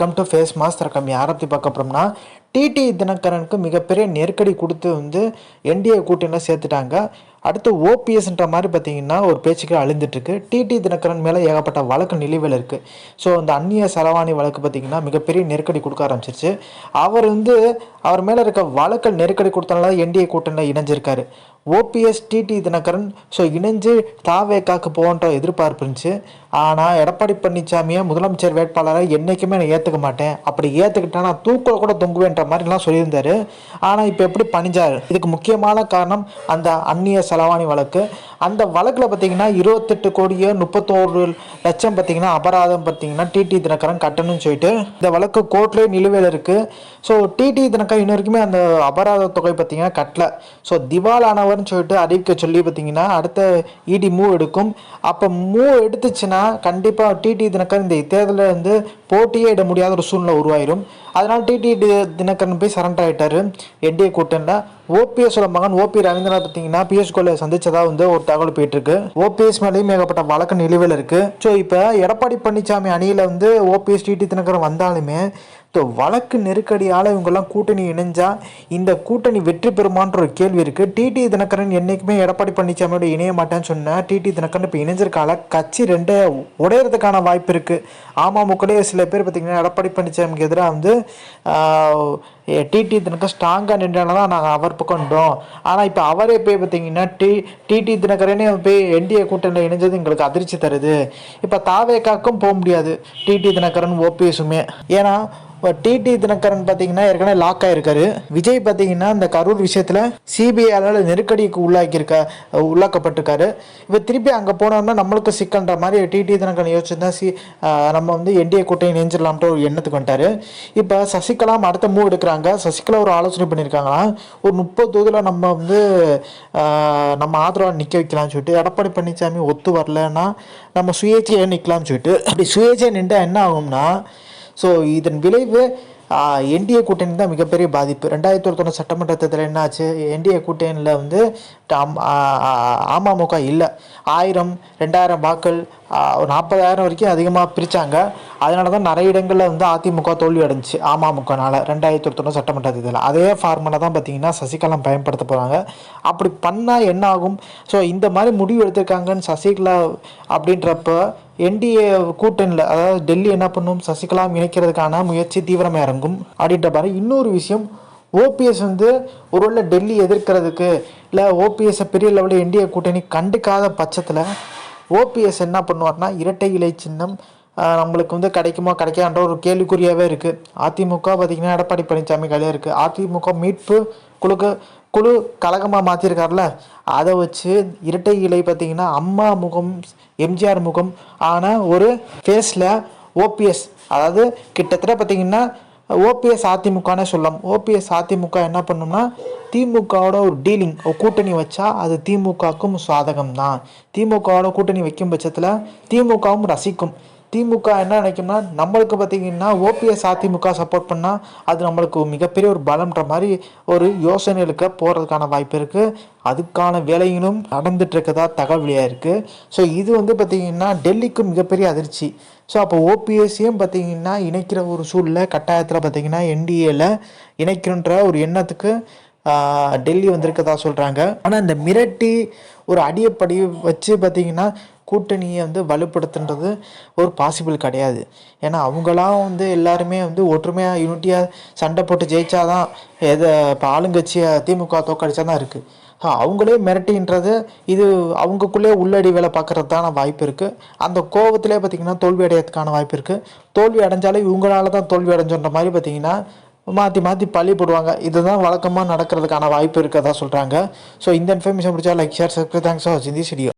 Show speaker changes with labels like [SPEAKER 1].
[SPEAKER 1] Come to face master கம்மி ஆரம்பி பார்க்க போகிறோம்னா டிடி தினகரனுக்கு மிகப்பெரிய நெருக்கடி கொடுத்து வந்து என்டிஏ கூட்டணியில் சேர்த்துட்டாங்க. அடுத்து ஓபிஎஸ்ன்ற மாதிரி பார்த்தீங்கன்னா ஒரு பேச்சுக்கே அழிந்துட்டுருக்கு. டிடி தினகரன் மேலே ஏகப்பட்ட வழக்கு நிலுவையில் இருக்குது ஸோ அந்த அந்நிய செலவாணி வழக்கு பார்த்தீங்கன்னா மிகப்பெரிய நெருக்கடி கொடுக்க ஆரம்பிச்சிருச்சு. அவர் வந்து அவர் மேலே இருக்க வழக்கு நெருக்கடி கொடுத்தனால என்டிஏ கூட்டணியில் இணைஞ்சிருக்காரு. ஓபிஎஸ் டிடி தினகரன் ஸோ இணைஞ்சு தாவேக்காக்கு போன்ற எதிர்பார்ப்பு இருந்துச்சு. ஆனால் எடப்பாடி பழனிசாமியை முதலமைச்சர் வேட்பாளரை என்றைக்குமே நான் ஏற்றுக்க மாட்டேன். அப்படி ஏற்றுக்கிட்டா நான் தூக்கில் கூட தொங்குவேன்ற மாதிரிலாம் சொல்லியிருந்தார். ஆனால் இப்போ எப்படி பணிஞ்சார்? இதுக்கு முக்கியமான காரணம் அந்த அந்நிய செலவாணி வழக்கு. அந்த வழக்கில் பார்த்தீங்கன்னா இருபத்தெட்டு கோடியோ முப்பத்தோரு லட்சம் பார்த்தீங்கன்னா அபராதம் பார்த்தீங்கன்னா டிடி தினகரன் கட்டணும்னு சொல்லிட்டு இந்த வழக்கு கோர்ட்லேயே நிலுவையில் இருக்குது ஸோ டிடி தினகரன் இன்ன வரைக்குமே அந்த அபராத தொகை பார்த்தீங்கன்னா கட்டலை. ஸோ திவாலானவர்னு சொல்லிட்டு அறிவிக்க சொல்லி பார்த்தீங்கன்னா அடுத்த இடி மூவ் எடுக்கும். அப்போ மூவ் எடுத்துச்சுன்னா கண்டிப்பாக டிடி தினகரன் இந்த தேர்தலில் வந்து போட்டியே இட முடியாத ஒரு சூழ்நிலை உருவாயிரும். அதனால் டிடி தினகரன் போய் சரண்டர் ஆகிட்டாரு என்டிஏ கூட்டணியில். ஓபிஎஸோட மகன் ஓபி ரவீந்திரநாத் பார்த்தீங்கன்னா பிஎஸ் கோல சந்திச்சதா வந்து ஒரு தகவல் போயிட்டு இருக்கு ஓபிஎஸ் மேலேயும் ஏகப்பட்ட வழக்கு நிலுவையில் இருக்கு. ஸோ இப்போ எடப்பாடி பழனிசாமி அணியில் வந்து ஓபிஎஸ் டிடி தினகரன் வந்தாலுமே ஸோ வழக்கு நெருக்கடியால் இவங்கெல்லாம் கூட்டணி இணைஞ்சா இந்த கூட்டணி வெற்றி பெறுமான்ற ஒரு கேள்வி இருக்குது டிடி தினகரன் என்றைக்குமே எடப்பாடி பழனிசாமியோட இணைய மாட்டேன்னு சொன்னேன் டிடி தினகரன் இப்போ இணைஞ்சிருக்கால கட்சி ரெண்டே உடையறதுக்கான வாய்ப்பு இருக்குது அமமுகலே சில பேர் பார்த்திங்கன்னா எடப்பாடி பழனிசாமிக்கு எதிராக வந்து டிடி தினகரன் ஸ்ட்ராங்காக நின்றால தான் நாங்கள் அவர் கொண்டோம் ஆனால் இப்போ அவரே போய் பார்த்தீங்கன்னா டி டிடி தினகரனே போய் என்டிஏ கூட்டணியில் இணைஞ்சது எங்களுக்கு அதிர்ச்சி தருது. இப்போ தாவேக்காக்கும் போக முடியாது டிடி தினகரன் ஓபிஎஸுமே ஏன்னா இப்போ டிடி தினகரன் பார்த்தீங்கன்னா ஏற்கனவே லாக் ஆகிருக்காரு விஜய் பார்த்தீங்கன்னா இந்த கரூர் விஷயத்தில் சிபிஐயால் நெருக்கடிக்கு உள்ளாக்கியிருக்க உள்ளாக்கப்பட்டிருக்காரு. இப்போ திருப்பி அங்கே போனோம்னா நம்மளுக்கு சிக்கன்ற மாதிரி டிடி தினகரன் யோசிச்சு தான் சி நம்ம வந்து என்டிஏ கூட்டணி நெஞ்சிடலாம்ட்டு ஒரு எண்ணத்துக்கு வந்துட்டாரு. இப்போ சசிகலாம் அடுத்த மூவ் எடுக்கிறாங்க. சசிகலா ஒரு ஆலோசனை பண்ணியிருக்காங்களாம் ஒரு முப்பது தொகுதியில் நம்ம வந்து நம்ம ஆதரவாக நிற்க வைக்கலாம்னு சொல்லிட்டு எடப்பாடி பழனிசாமி ஒத்து வரலன்னா நம்ம சுயேட்சையாக நிற்கலாம்னு சொல்லிட்டு அப்படி சுயேட்சையாக நின்றால் என்ன ஆகும்னா ஸோ இதன் விளைவு என்டிஏ கூட்டணி தான் மிகப்பெரிய பாதிப்பு. ரெண்டாயிரத்தி ஒருத்தொன்று சட்டமன்ற தேர்தலில் என்னாச்சு? என்டிஏ கூட்டணியில் வந்து அம்- அமமுக இல்லை. ஆயிரம் ரெண்டாயிரம் வாக்கள் ஒரு நாற்பதாயிரம் வரைக்கும் அதிகமாக பிரித்தாங்க அதனால தான் நிறைய இடங்களில் வந்து அதிமுக தோல்வி அடைஞ்சிச்சு அமமுகனால் ரெண்டாயிரத்தி ஒருத்தொன்று சட்டமன்ற தேர்தலில் அதே ஃபார்முலா தான் பார்த்தீங்கன்னா சசிகலா பயன்படுத்த போகிறாங்க அப்படி பண்ணால் என்ன ஆகும்? ஸோ இந்த மாதிரி முடிவு எடுத்திருக்காங்கன்னு சசிகலா அப்படின்றப்ப என்டிஏ கூட்டணியில் அதாவது டெல்லி என்ன பண்ணும்? சசிகலா இணைக்கிறதுக்கான முயற்சி தீவிரமாக இறங்கும். அப்படின்ற பாரு இன்னொரு விஷயம் ஓபிஎஸ் வந்து ஒருவேளை டெல்லி எதிர்க்கிறதுக்கு இல்லை ஓபிஎஸ்ஸை பெரிய லெவலில் என்டிஏ கூட்டணி கண்டுக்காத பட்சத்தில் ஓபிஎஸ் என்ன பண்ணுவார்னா இரட்டை இலை சின்னம் நம்மளுக்கு வந்து கிடைக்குமா கிடைக்கான்ற ஒரு கேள்விக்குறியாகவே இருக்குது அதிமுக பார்த்திங்கன்னா எடப்பாடி பழனிசாமி கையில் இருக்குது அதிமுக மீட்பு குழுக்கு குழு கழகமாக மாற்றிருக்காருல அதை வச்சு இரட்டை இலை பார்த்தீங்கன்னா அம்மா முகம் எம்ஜிஆர் முகம் ஆனால் ஒரு ஃபேஸில் ஓபிஎஸ் அதாவது கிட்டத்தட்ட பார்த்திங்கன்னா ஓபிஎஸ் அதிமுகனே சொல்லலாம். ஓபிஎஸ் அதிமுக என்ன பண்ணும்னா திமுகவோட ஒரு டீலிங் ஒரு கூட்டணி வச்சா அது திமுகவுக்கும் சாதகம் தான் திமுகவோட கூட்டணி வைக்கும் பட்சத்தில் திமுகவும் ரசிக்கும். திமுக என்ன நினைக்கும்னா நம்மளுக்கு பார்த்தீங்கன்னா ஓபிஎஸ் அதிமுக சப்போர்ட் பண்ணால் அது நம்மளுக்கு மிகப்பெரிய ஒரு பலம்ன்ற மாதிரி ஒரு யோசனைகளுக்கு போகிறதுக்கான வாய்ப்பு இருக்குது அதுக்கான வேலைகளும் நடந்துட்டுருக்கதா தகவலியாக இருக்குது ஸோ இது வந்து பார்த்திங்கன்னா டெல்லிக்கு மிகப்பெரிய அதிர்ச்சி. ஸோ அப்போ ஓபிஎஸ்சியும் பார்த்தீங்கன்னா இணைக்கிற ஒரு சூழலில் கட்டாயத்தில் பார்த்தீங்கன்னா என்டிஏல இணைக்கணுன்ற ஒரு எண்ணத்துக்கு டெல்லி வந்திருக்கதா சொல்கிறாங்க ஆனால் இந்த மிரட்டி ஒரு அடியப்படி வச்சு பார்த்தீங்கன்னா கூட்டணியை வந்து வலுப்படுத்துன்றது ஒரு பாசிபிள் கிடையாது. ஏன்னா அவங்களாம் வந்து எல்லாருமே வந்து ஒற்றுமையாக யூனிட்டியாக சண்டை போட்டு ஜெயிச்சாதான் எதை இப்போ ஆளுங்கட்சியை திமுக தோக்கடிச்சா தான் இருக்குது ஸோ அவங்களே மிரட்டின்றது இது அவங்கக்குள்ளே உள்ளடி வேலை பார்க்கறதுக்கான வாய்ப்பு இருக்குது அந்த கோபத்திலே பார்த்திங்கன்னா தோல்வி அடையறதுக்கான வாய்ப்பு இருக்குது தோல்வி அடைஞ்சாலே இவங்களால தான் தோல்வி அடைஞ்சோன்ற மாதிரி பார்த்திங்கன்னா மாற்றி மாற்றி பழி போடுவாங்க. இதுதான் வழக்கமாக நடக்கிறதுக்கான வாய்ப்பு இருக்கதா சொல்கிறாங்க ஸோ இந்த இன்ஃபர்மேஷன் பிடிச்சா like share subscribe thanks for வாட்சிங் திஸ் வீடியோ